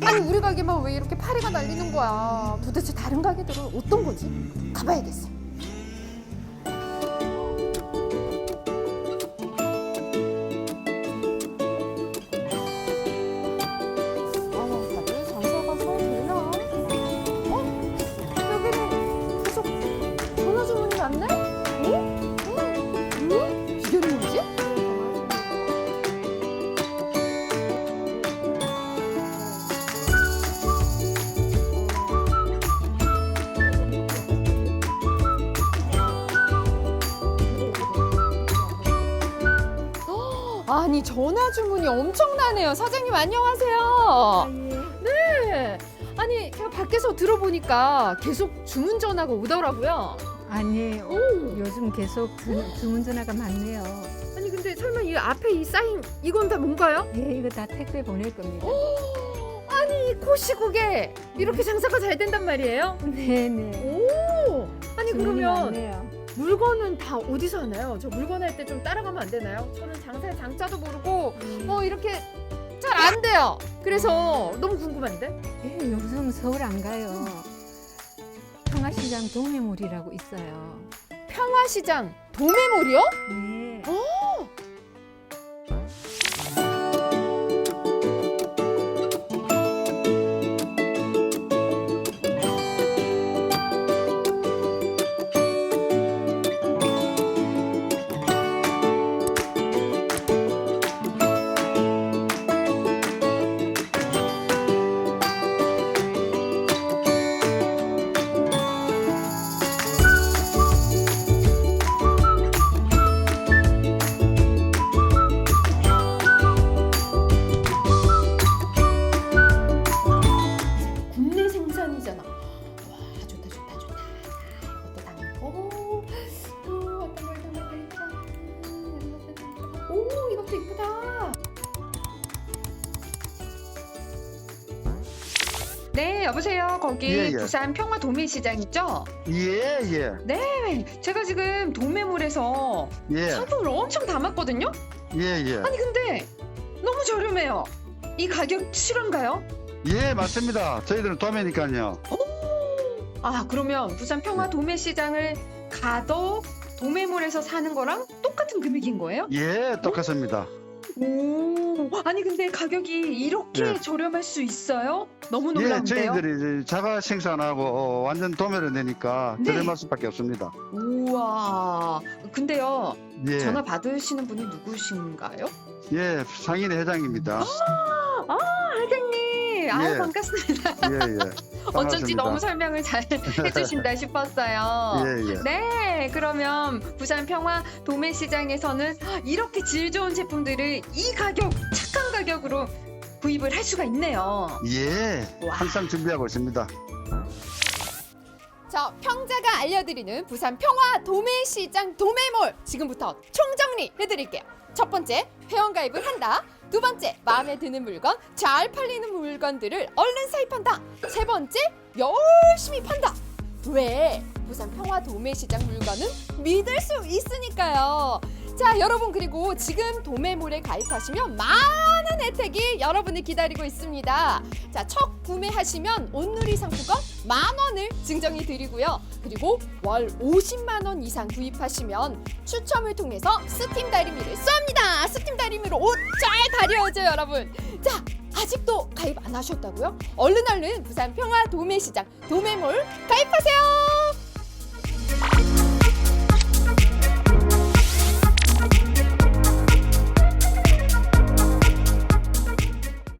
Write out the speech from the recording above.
아니 우리 가게만 왜 이렇게 파리가 날리는 거야? 도대체 다른 가게들은 어떤 거지? 가봐야겠어. 아니 전화 주문이 엄청나네요. 사장님 안녕하세요. 네. 아니 제가 밖에서 들어보니까 계속 주문 전화가 오더라고요. 아니 어, 오. 요즘 계속 주, 주문 전화가 많네요. 아니 근데 설마 이 앞에 이 사인 이건 다 뭔가요? 예, 이거 다 택배 보낼 겁니다. 아니 코 시국에 이렇게 장사가 잘 된단 말이에요? 네네. 오. 아니 주문이 그러면 많네요. 물건은 다 어디서 하나요? 저 물건 할 때 좀 따라가면 안 되나요? 저는 장사의 장자도 모르고 뭐 이렇게 잘 안 돼요. 그래서 너무 궁금한데. 예, 요즘 서울 안 가요. 평화시장 동해물이라고 있어요. 평화시장 도매몰이요? 네. 이것도 이쁘다. 네, 여보세요. 거기 예, 예. 부산 평화 도매시장 있죠? 예, 예, 네, 제가 지금 도매물에서 예, 상품을 엄청 담았거든요. 예, 예. 아니 근데 너무 저렴해요. 이 가격 실화인가요? 예, 맞습니다. 저희들은 도매니까요. 아, 그러면 부산 평화 도매시장을 가도 도매물에서 사는 거랑 똑같은 금액인 거예요? 예, 똑같습니다. 오, 아니 근데 가격이 이렇게 예. 저렴할 수 있어요? 너무 예, 놀라운데요. 저희들이 이제 자가 생산하고 어, 완전 도매를 내니까 네. 저렴할 수밖에 없습니다. 우와, 근데요 예, 전화 받으시는 분이 누구신가요? 예, 상인회 회장입니다. 아, 회장님, 아유 예. 반갑습니다. 예, 예. 어쩐지 반갑습니다. 너무 설명을 잘 해주신다 싶었어요. 예, 예. 네, 그러면 부산 평화 도매시장에서는 이렇게 질 좋은 제품들을 이 가격, 착한 가격으로 구입을 할 수가 있네요. 예, 와. 항상 준비하고 있습니다. 자 평자가 알려드리는 부산 평화 도매시장 도매몰 지금부터 총정리 해드릴게요. 첫 번째 회원가입을 한다. 두 번째 마음에 드는 물건 잘 팔리는 물건들을 얼른 사입한다. 세 번째 열심히 판다. 왜 부산 평화 도매시장 물건은 믿을 수 있으니까요. 자 여러분 그리고 지금 도매몰에 가입하시면 많은 혜택이 여러분을 기다리고 있습니다. 자, 첫 구매하시면 온누리 상품권 만 원을 증정해 드리고요. 그리고 월 50만 원 이상 구입하시면 추첨을 통해서 스팀 다리미를 쏩니다. 스팀 다리미로 옷 잘 다려야죠, 여러분. 자, 아직도 가입 안 하셨다고요? 얼른 얼른 부산 평화 도매시장 도매몰 가입하세요.